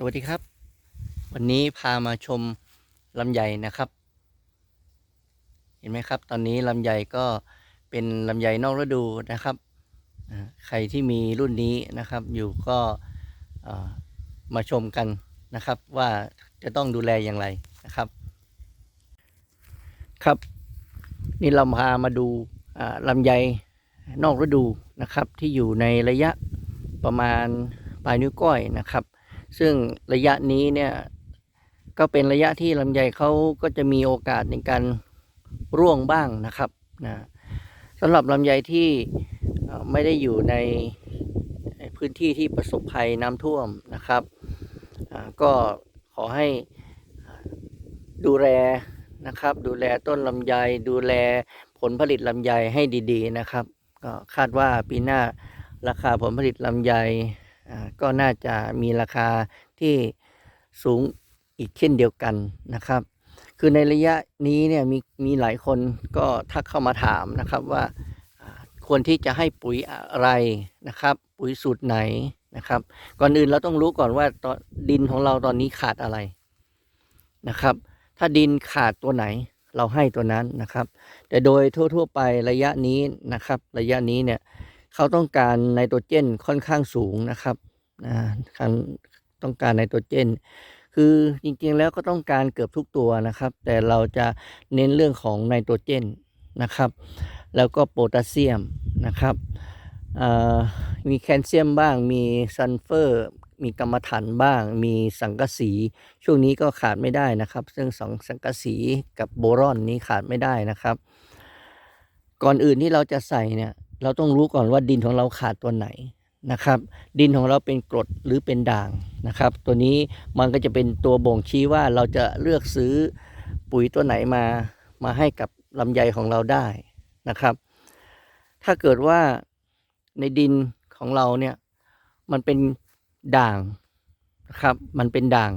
สวัสดีครับ วันนี้พามาชมลำไยนะครับ เห็นไหมครับ ตอนนี้ลำไยก็เป็นลำไยนอกฤดูนะครับ ใครที่มีรุ่นนี้นะครับ อยู่ก็มาชมกันนะครับ ว่าจะต้องดูแลอย่างไรนะครับ ครับ นี่เราพามาดูลำไยนอกฤดูนะครับ ที่อยู่ในระยะประมาณปลายนิ้วก้อยนะครับ ซึ่งระยะนี้เนี่ยก็เป็นระยะที่ลำไยเขาก็จะมีโอกาสในการร่วงบ้างนะครับนะสำหรับลำไยที่ไม่ได้อยู่ในพื้นที่ที่ประสบภัยน้ำท่วมนะครับ ก็ขอให้ดูแลนะครับ ดูแลต้นลำไยดูแลผลผลิตลำไยให้ดี ๆ นะครับก็คาดว่าปีหน้าราคาผลผลิตลำไย ก็น่าจะมีราคาที่สูงอีกเช่นเดียวกันนะครับ คือในระยะนี้เนี่ยมีมีหลายคนก็ทักเข้ามาถามนะครับว่าควรที่จะให้ปุ๋ยอะไรนะครับ ปุ๋ยสูตรไหนนะครับ ก่อนอื่นเราต้องรู้ก่อนว่าตอนดินของเราตอนนี้ขาดอะไรนะครับ ถ้าดินขาดตัวไหนเราให้ตัวนั้นนะครับ แต่โดยทั่ว ๆ ไประยะนี้นะครับ ระยะนี้เนี่ยเขาต้องการไนโตรเจนค่อนข้างสูงนะครับ การต้องการไนโตรเจน คือจริงๆแล้วก็ต้องการเกือบทุกตัวนะครับ แต่เราจะเน้นเรื่องของไนโตรเจนนะครับ แล้วก็โพแทสเซียมนะครับมีแคลเซียมบ้าง มีซัลเฟอร์ มีกรรมฐานบ้าง มีสังกะสี ช่วงนี้ก็ขาดไม่ได้นะครับ ซึ่งสองสังกะสีกับโบรอนนี้ขาดไม่ได้นะครับ ก่อนอื่นที่เราจะใส่เนี่ย เราต้องรู้ก่อนว่าดินของเราขาดตัวไหน นะครับ ดินของเราเป็นกรดหรือเป็นด่างนะครับ ตัวนี้มันก็จะเป็นตัวบ่งชี้ว่าเราจะเลือกซื้อปุ๋ยตัวไหนมามาให้กับลำไยของเราได้นะครับ ถ้าเกิดว่าในดินของเราเนี่ยมันเป็นด่างนะครับ มันเป็นด่าง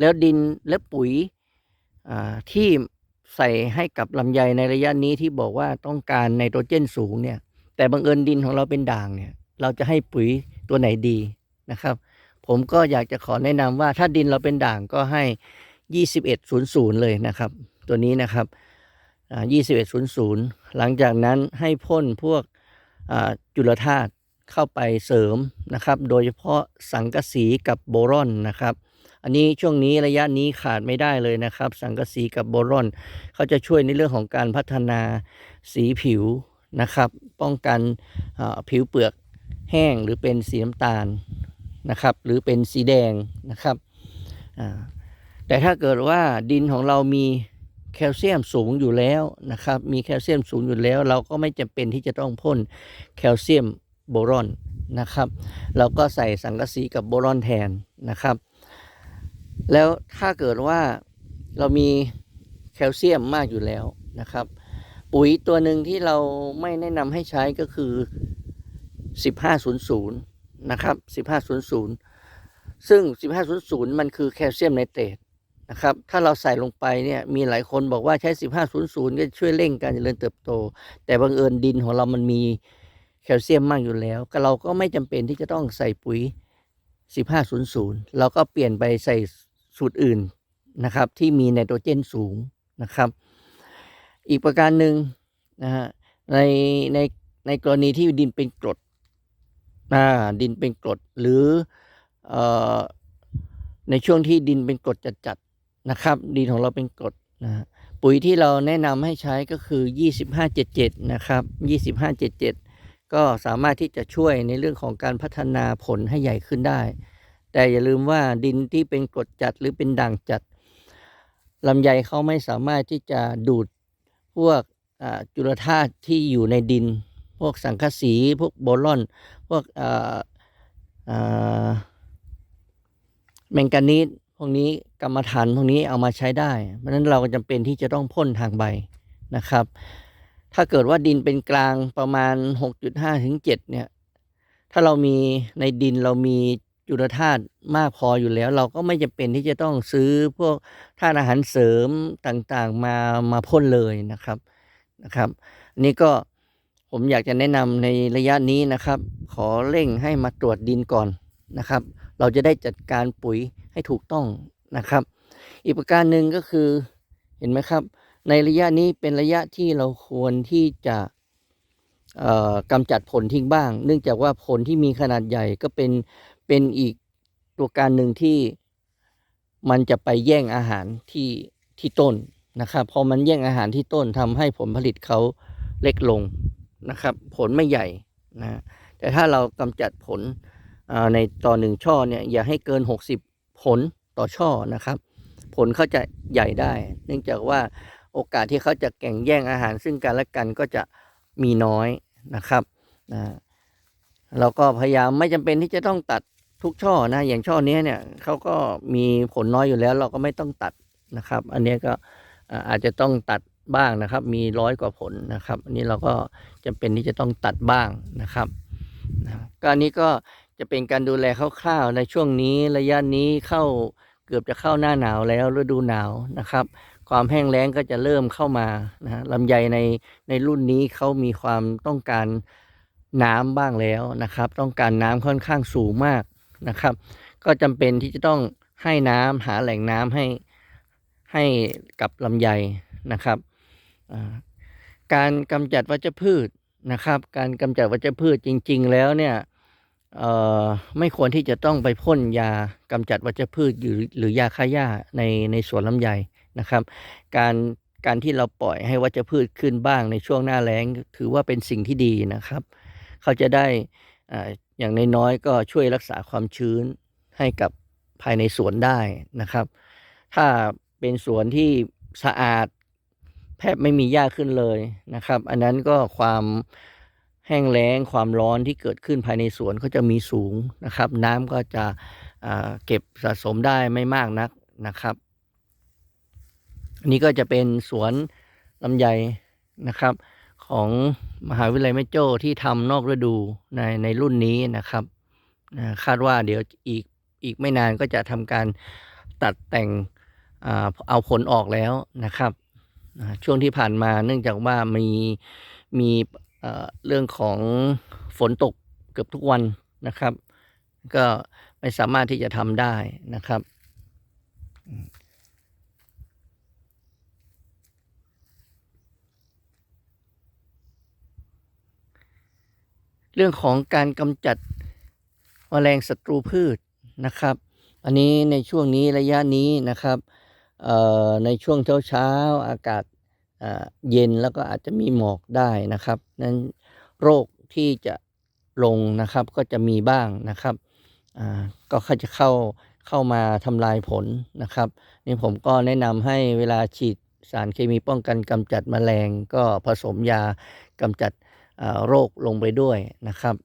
แล้วดินและปุ๋ยที่ใส่ให้กับลำไยในระยะนี้ที่บอกว่าต้องการไนโตรเจนสูงเนี่ย แต่บังเอิญดินของเราเป็นด่างเนี่ย เราจะให้ปุ๋ยตัวไหนดีนะครับ ผมก็อยากจะขอแนะนำว่าถ้าดินเราเป็นด่างก็ให้ 2100 เลยนะครับ ตัวนี้นะครับอ่า2100 หลังจากนั้นให้พ่นพวกจุลธาตุเข้าไปเสริมนะครับ โดยเฉพาะสังกะสีกับโบรอนนะครับ อันนี้ช่วงนี้ระยะนี้ขาดไม่ได้เลยนะครับ สังกะสีกับโบรอนเขาจะช่วยในเรื่องของการพัฒนาสีผิวนะครับ ป้องกันผิวเปลือก แห้งหรือเป็นสีน้ำตาลนะครับ หรือเป็นสีแดงนะครับแต่ถ้าเกิดว่าดินของเรามีแคลเซียมสูงอยู่แล้วนะครับ มีแคลเซียมสูงอยู่แล้ว เราก็ไม่จำเป็นที่จะต้องพ่นแคลเซียมโบรอนนะครับ เราก็ใส่สังกะสีกับโบรอนแทนนะครับ แล้วถ้าเกิดว่าเรามีแคลเซียมมากอยู่แล้วนะครับ ปุ๋ยตัวหนึ่งที่เราไม่แนะนำให้ใช้ก็คือ 1500 นะครับ 1500 ซึ่ง 1500 มันคือแคลเซียมไนเตรตนะครับ ถ้าเราใส่ลงไปเนี่ย มีหลายคนบอกว่าใช้ 1500 ก็ช่วยเร่งการเจริญเติบโต แต่บังเอิญดินของเรามันมีแคลเซียมมากอยู่แล้ว ก็เราก็ไม่จำเป็นที่จะต้องใส่ปุ๋ย 1500 เราก็เปลี่ยนไปใส่สูตรอื่นนะครับ ที่มีไนโตรเจนสูงนะครับ อีกประการหนึ่งนะฮะในในในกรณีที่ดินเป็นกรด ดินเป็นกรดหรืออในช่วงที่ดินเป็นกรดจัดๆนะครับ ดินของเราเป็นกรดนะฮะปุ๋ยที่เราแนะนำให้ใช้ก็คือ 2577 นะครับ 2577 ก็สามารถที่จะช่วยในเรื่องของการพัฒนาผลให้ใหญ่ขึ้นได้ แต่อย่าลืมว่าดินที่เป็นกรดจัดหรือเป็นด่างจัดลำไยเขาไม่สามารถที่จะดูดพวกจุลธาตุที่อยู่ในดิน วกสังกะสี พวกโบรอน พวกแมงกานีสพวกนี้กรรมฐานพวกนี้เอามาใช้ได้ เพราะฉะนั้นเราก็จำเป็นที่จะต้องพ่นทางใบนะครับ ถ้าเกิดว่าดินเป็นกลางประมาณ 6.5ถึง7เนี่ย ถ้าเรามีในดินเรามีจุลธาตุมากพออยู่แล้ว เราก็ไม่จำเป็นที่จะต้องซื้อพวกธาตุอาหารเสริมต่างๆมามาพ่นเลยนะครับนะครับนนี้ก็ ผมอยากจะแนะนำในระยะนี้นะครับ ขอเร่งให้มาตรวจดินก่อนนะครับ เราจะได้จัดการปุ๋ยให้ถูกต้องนะครับ อีกประการหนึ่งก็คือเห็นไหมครับ ในระยะนี้เป็นระยะที่เราควรที่จะกำจัดผลทิ้งบ้าง เนื่องจากว่าผลที่มีขนาดใหญ่ก็เป็นเป็นอีกตัวการหนึ่งที่มันจะไปแย่งอาหารที่ที่ต้นนะครับ พอมันแย่งอาหารที่ต้นทำให้ผลผลิตเขาเล็กลง นะครับ ผลไม่ใหญ่นะแต่ถ้าเรากำจัดผลในต่อหนึ่งช่อเนี่ยอย่าให้เกิน 60 ผลต่อช่อนะครับ ผลเขาจะใหญ่ได้ เนื่องจากว่าโอกาสที่เขาจะแข่งแย่งอาหารซึ่งกันและกันก็จะมีน้อยนะครับนะเราก็พยายามไม่จำเป็นที่จะต้องตัดทุกช่อนะ อย่างช่อนี้เนี่ยเขาก็มีผลน้อยอยู่แล้ว เราก็ไม่ต้องตัดนะครับ อันนี้ก็อาจจะต้องตัด บ้างนะครับ มีร้อยกว่าผลนะครับอันนี้เราก็จำเป็นที่จะต้องตัดบ้างนะครับนะก็อันนี้ก็จะเป็นการดูแลคร่าวๆในช่วงนี้ระยะนี้เข้าเกือบจะเข้าหน้าหนาวแล้วฤดูหนาวนะครับ ความแห้งแล้งก็จะเริ่มเข้ามานะลำไยในในรุ่นนี้เขามีความต้องการน้ำบ้างแล้วนะครับ ต้องการน้ำค่อนข้างสูงมากนะครับ ก็จำเป็นที่จะต้องให้น้ำหาแหล่งน้ำให้ให้กับลำไยนะครับ การกำจัดวัชพืชนะครับ การกำจัดวัชพืชจริง ๆ แล้วเนี่ยไม่ควรที่จะต้องไปพ่นยากำจัดวัชพืชหรือหรือยาฆ่าหญ้าในในสวนลำไยนะครับ การการที่เราปล่อยให้วัชพืชขึ้นบ้างในช่วงหน้าแล้งถือว่าเป็นสิ่งที่ดีนะครับ เขาจะได้อ่าอย่างน้อยๆก็ช่วยรักษาความชื้นให้กับภายในสวนได้นะครับ ถ้าเป็นสวนที่สะอาด แทบไม่มีหญ้าขึ้นเลยนะครับ อันนั้นก็ความแห้งแล้งความร้อนที่เกิดขึ้นภายในสวนก็จะมีสูงนะครับ น้ำก็จะเก็บสะสมได้ไม่มากนักนะครับอันนี้ก็จะเป็นสวนลำไยนะครับ ของมหาวิทยาลัยแม่โจ้ที่ทำนอกฤดูในในรุ่นนี้นะครับคาดว่าเดี๋ยวอีกอีกไม่นานก็จะทำการตัดแต่งเอาผลออกแล้วนะครับ ช่วงที่ผ่านมาเนื่องจากว่ามีมีเรื่องของฝนตกเกือบทุกวันนะครับ ก็ไม่สามารถที่จะทำได้นะครับเรื่องของการกำจัดแมลงศัตรูพืชนะครับ อันนี้ในช่วงนี้ระยะนี้นะครับ ในช่วงเช้าเช้าๆอากาศเย็นแล้วก็อาจจะมีหมอกได้นะครับ นั้นโรคที่จะลงนะครับก็จะมีบ้างนะครับก็เขาจะเข้าเข้ามาทำลายผลนะครับนี่ผมก็แนะนำให้เวลาฉีดสารเคมีป้องกันกำจัดแมลง ก็ผสมยากำจัดโรคลงไปด้วยนะครับ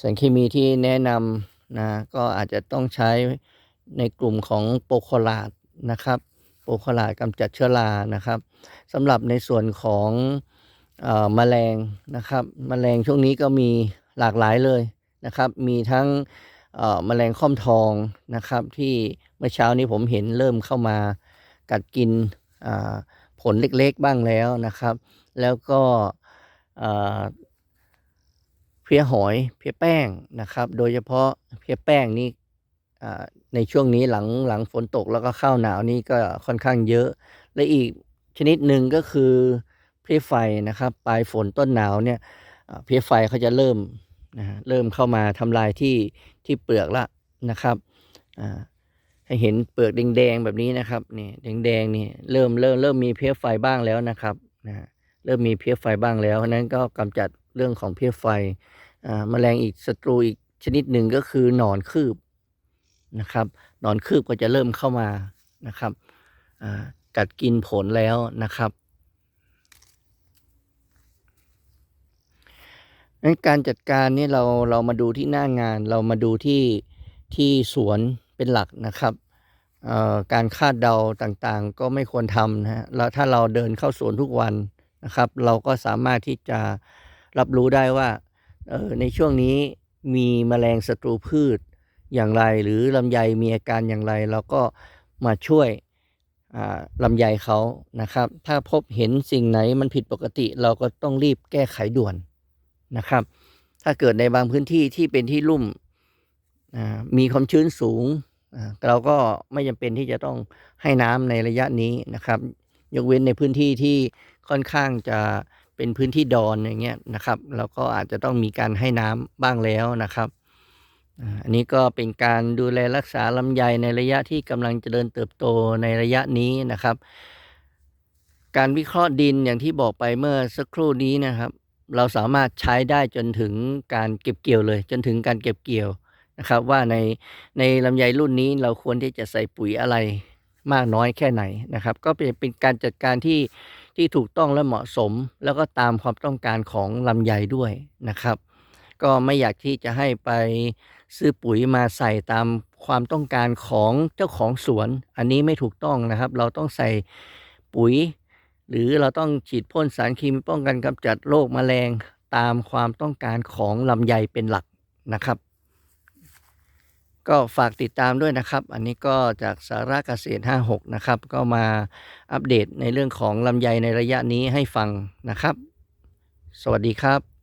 สารเคมีที่แนะนำนะก็อาจจะต้องใช้ ในกลุ่มของโปโคลาดนะครับโปโคลาดกำจัดเชื้อรานะครับสำหรับในส่วนของเออแมลงนะครับแมลงช่วงนี้ก็มีหลากหลายเลยนะครับ มีทั้งเอ่อแมลงค่อมทองนะครับ ที่เมื่อเช้านี้ผมเห็นเริ่มเข้ามากัดกินผลเล็กๆบ้างแล้วนะครับ แล้วก็เพลี้ยหอยเพลี้ยแป้งนะครับ โดยเฉพาะเพลี้ยแป้งนี่ ในช่วงนี้หลังหลังฝนตกแล้วก็เข้าหนาวนี่ก็ค่อนข้างเยอะ และอีกชนิดหนึ่งก็คือเพลี้ยไฟนะครับ ปลายฝนต้นหนาวเนี่ยเพลี้ยไฟเขาจะเริ่มนะเริ่มเข้ามาทำลายที่ที่เปลือกละนะครับให้เห็นเปลือกแดงๆแบบนี้นะครับนี่แดงๆนี่เริ่มเริ่มเริ่มมีเพลี้ยไฟบ้างแล้วนะครับนะเริ่มมีเพลี้ยไฟบ้างแล้วเพราะนั้นก็กำจัดเรื่องของเพลี้ยไฟแมลงอีกศัตรูอีกชนิดหนึ่งก็คือหนอนคืบ นะครับหนอนคืบก็จะเริ่มเข้ามานะครับกัดกินผลแล้วนะครับงั้นการจัดการนี่เราเรามาดูที่หน้างาน เรามาดูที่ที่สวนเป็นหลักนะครับการคาดเดาต่างๆ ก็ไม่ควรทำนะฮะแล้วถ้าเราเดินเข้าสวนทุกวันนะครับ เราก็สามารถที่จะรับรู้ได้ว่าในช่วงนี้มีแมลงศัตรูพืช อย่างไร หรือลำไยมีอาการอย่างไร เราก็มาช่วยลำไยเขานะครับ ถ้าพบเห็นสิ่งไหนมันผิดปกติ เราก็ต้องรีบแก้ไขด่วนนะครับ ถ้าเกิดในบางพื้นที่ที่เป็นที่ลุ่มมีความชื้นสูง เราก็ไม่จำเป็นที่จะต้องให้น้ำในระยะนี้นะครับ ยกเว้นในพื้นที่ที่ค่อนข้างจะเป็นพื้นที่ดอนอย่างเงี้ยนะครับ เราก็อาจจะต้องมีการให้น้ำบ้างแล้วนะครับ อันนี้ก็เป็นการดูแลรักษาลำไยในระยะที่กำลังเจริญเติบโตในระยะนี้นะครับ การวิเคราะห์ดินอย่างที่บอกไปเมื่อสักครู่นี้นะครับ เราสามารถใช้ได้จนถึงการเก็บเกี่ยวเลย จนถึงการเก็บเกี่ยวนะครับ ว่าในในลำไยรุ่นนี้เราควรที่จะใส่ปุ๋ยอะไรมากน้อยแค่ไหนนะครับ ก็เป็นเป็นการจัดการที่ที่ถูกต้องและเหมาะสม แล้วก็ตามความต้องการของลำไยด้วยนะครับ ก็ไม่อยากที่จะให้ไป ซื้อปุ๋ยมาใส่ตามความต้องการของเจ้าของสวน อันนี้ไม่ถูกต้องนะครับ เราต้องใส่ปุ๋ย หรือเราต้องฉีดพ่นสารเคมีป้องกันกำจัดโรคแมลงตามความต้องการของลำไยเป็นหลักนะครับ ก็ฝากติดตามด้วยนะครับ อันนี้ก็จากสาระเกษตร 56 นะครับ ก็มาอัปเดตในเรื่องของลำไยในระยะนี้ให้ฟังนะครับ สวัสดีครับ